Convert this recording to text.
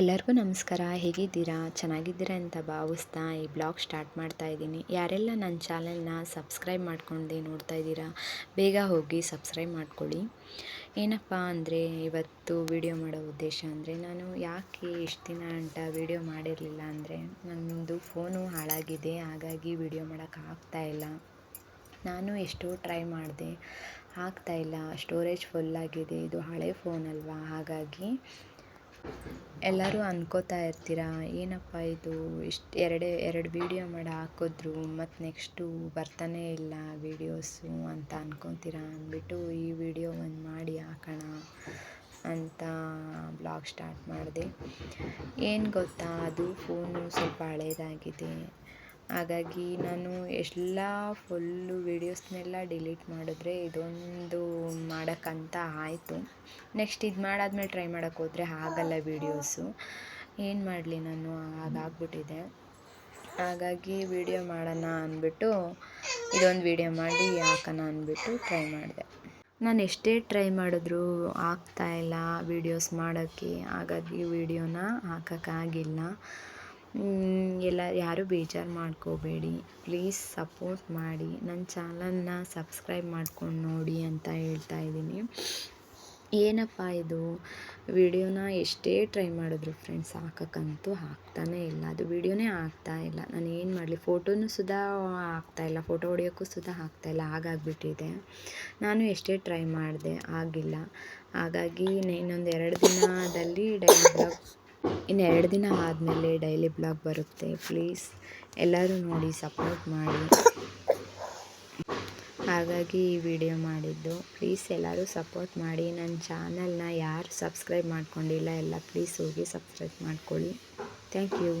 ಎಲ್ಲರಿಗೂ ನಮಸ್ಕಾರ. ಹೇಗಿದ್ದೀರಾ? ಚೆನ್ನಾಗಿದ್ದೀರಾ ಅಂತ ಭಾವಿಸ್ತಾ ಈ ಬ್ಲಾಗ್ ಸ್ಟಾರ್ಟ್ ಮಾಡ್ತಾ ಇದ್ದೀನಿ. ಯಾರೆಲ್ಲ ನನ್ನ ಚಾನೆಲ್ನ ಸಬ್ಸ್ಕ್ರೈಬ್ ಮಾಡ್ಕೊಂಡೆ ನೋಡ್ತಾ ಇದ್ದೀರಾ, ಬೇಗ ಹೋಗಿ ಸಬ್ಸ್ಕ್ರೈಬ್ ಮಾಡ್ಕೊಳ್ಳಿ. ಏನಪ್ಪ ಅಂದರೆ, ಇವತ್ತು ವಿಡಿಯೋ ಮಾಡೋ ಉದ್ದೇಶ ಅಂದರೆ, ನಾನು ಯಾಕೆ ಇಷ್ಟು ದಿನ ಅಂತ ವಿಡಿಯೋ ಮಾಡಿರಲಿಲ್ಲ ಅಂದರೆ ನನ್ನದು ಫೋನು ಹಾಳಾಗಿದೆ, ಹಾಗಾಗಿ ವಿಡಿಯೋ ಮಾಡೋಕ್ಕಾಗ್ತಾ ಇಲ್ಲ. ನಾನು ಎಷ್ಟೋ ಟ್ರೈ ಮಾಡಿದೆ ಇಲ್ಲ. ಸ್ಟೋರೇಜ್ ಫುಲ್ಲಾಗಿದೆ. ಇದು ಹಳೆ ಫೋನ್ ಅಲ್ವಾ ಹಾಗಾಗಿ ಎಲ್ಲರೂ ಅನ್ಕೋತಾ ಇರ್ತೀರಾ, ಏನಪ್ಪ ಇದು? ಇಷ್ಟು ಎರಡೇ, ಎರಡು ವೀಡಿಯೋ ಮಾಡಿ ಹಾಕಿದ್ರು, ಮತ್ತು ನೆಕ್ಸ್ಟು ಬರ್ತಾನೇ ಇಲ್ಲ ವೀಡಿಯೋಸು ಅಂತ ಅನ್ಕೊತೀರ ಅಂದ್ಬಿಟ್ಟು ಈ ವಿಡಿಯೋ ಒಂದು ಮಾಡಿ ಹಾಕೋಣ ಅಂತ ಬ್ಲಾಗ್ ಸ್ಟಾರ್ಟ್ ಮಾಡಿದೆ. ಏನು ಗೊತ್ತಾ, ಅದು ಫೋನು ಸ್ವಲ್ಪ ಹಳೇದಾಗಿದೆ. ಹಾಗಾಗಿ ನಾನು ಎಲ್ಲ ಫುಲ್ಲು ವೀಡಿಯೋಸ್ನೆಲ್ಲ ಡಿಲೀಟ್ ಮಾಡಿದ್ರೆ ಇದೊಂದು ಮಾಡೋಕ್ಕಂತ ಆಯಿತು. ನೆಕ್ಸ್ಟ್ ಇದು ಮಾಡಾದ್ಮೇಲೆ ಟ್ರೈ ಮಾಡೋಕ್ಕೆ ಹೋದರೆ ಆಗಲ್ಲ ವೀಡಿಯೋಸು. ಏನು ಮಾಡಲಿ ನಾನು? ಹಾಗಾಗ್ಬಿಟ್ಟಿದೆ. ಹಾಗಾಗಿ ವೀಡಿಯೋ ಮಾಡೋಣ ಅಂದ್ಬಿಟ್ಟು ಇದೊಂದು ವೀಡಿಯೋ ಮಾಡಿ ಹಾಕೋಣ ಅಂದ್ಬಿಟ್ಟು ಟ್ರೈ ಮಾಡಿದೆ. ನಾನು ಎಷ್ಟೇ ಟ್ರೈ ಮಾಡಿದ್ರೂ ಆಗ್ತಾಯಿಲ್ಲ ವೀಡಿಯೋಸ್ ಮಾಡೋಕ್ಕೆ. ಹಾಗಾಗಿ ವೀಡಿಯೋನ ಹಾಕೋಕ್ಕಾಗಿಲ್ಲ. ಎಲ್ಲ ಯಾರೂ ಬೇಜಾರು ಮಾಡ್ಕೋಬೇಡಿ. ಪ್ಲೀಸ್ ಸಪೋರ್ಟ್ ಮಾಡಿ. ನನ್ನ ಚಾನಲನ್ನ ಸಬ್ಸ್ಕ್ರೈಬ್ ಮಾಡ್ಕೊಂಡು ನೋಡಿ ಅಂತ ಹೇಳ್ತಾ ಇದ್ದೀನಿ. ಏನಪ್ಪ ಇದು? ವಿಡಿಯೋನ ಎಷ್ಟೇ ಟ್ರೈ ಮಾಡಿದ್ರು ಫ್ರೆಂಡ್ಸ್ ಹಾಕೋಕ್ಕಂತೂ ಹಾಕ್ತಾನೆ ಇಲ್ಲ. ಅದು ವಿಡಿಯೋನೇ ಆಗ್ತಾ ಇಲ್ಲ. ನಾನು ಏನು ಮಾಡಲಿ? ಫೋಟೋನೂ ಸುಧಾ ಇಲ್ಲ. ಫೋಟೋ ಹೊಡಿಯೋಕ್ಕೂ ಸುಧಾ ಇಲ್ಲ. ಹಾಗಾಗ್ಬಿಟ್ಟಿದೆ ನಾನು ಎಷ್ಟೇ ಟ್ರೈ ಮಾಡಿದೆ, ಆಗಿಲ್ಲ. ಹಾಗಾಗಿ ಇನ್ನೊಂದು ಎರಡು ದಿನದಲ್ಲಿ ಡೈಲಾಗ್ ಎರಡು ದಿನ ಆದಮೇಲೆ ಡೈಲಿ ಬ್ಲಾಗ್ ಬರುತ್ತೆ, ಪ್ಲೀಸ್. ಎಲ್ಲರೂ ನೋಡಿ, ಸಪೋರ್ಟ್ ಮಾಡಿ. ಹಾಗಾಗಿ ಈ ವಿಡಿಯೋ ಮಾಡಿದ್ದು. ಪ್ಲೀಸ್ ಎಲ್ಲರೂ ಸಪೋರ್ಟ್ ಮಾಡಿ. ನನ್ನ ಚಾನಲ್ನ ಯಾರು ಸಬ್ಸ್ಕ್ರೈಬ್ ಮಾಡ್ಕೊಂಡಿಲ್ಲ, ಎಲ್ಲ ಪ್ಲೀಸ್ ಹೋಗಿ ಸಬ್ಸ್ಕ್ರೈಬ್ ಮಾಡ್ಕೊಳ್ಳಿ. Thank you.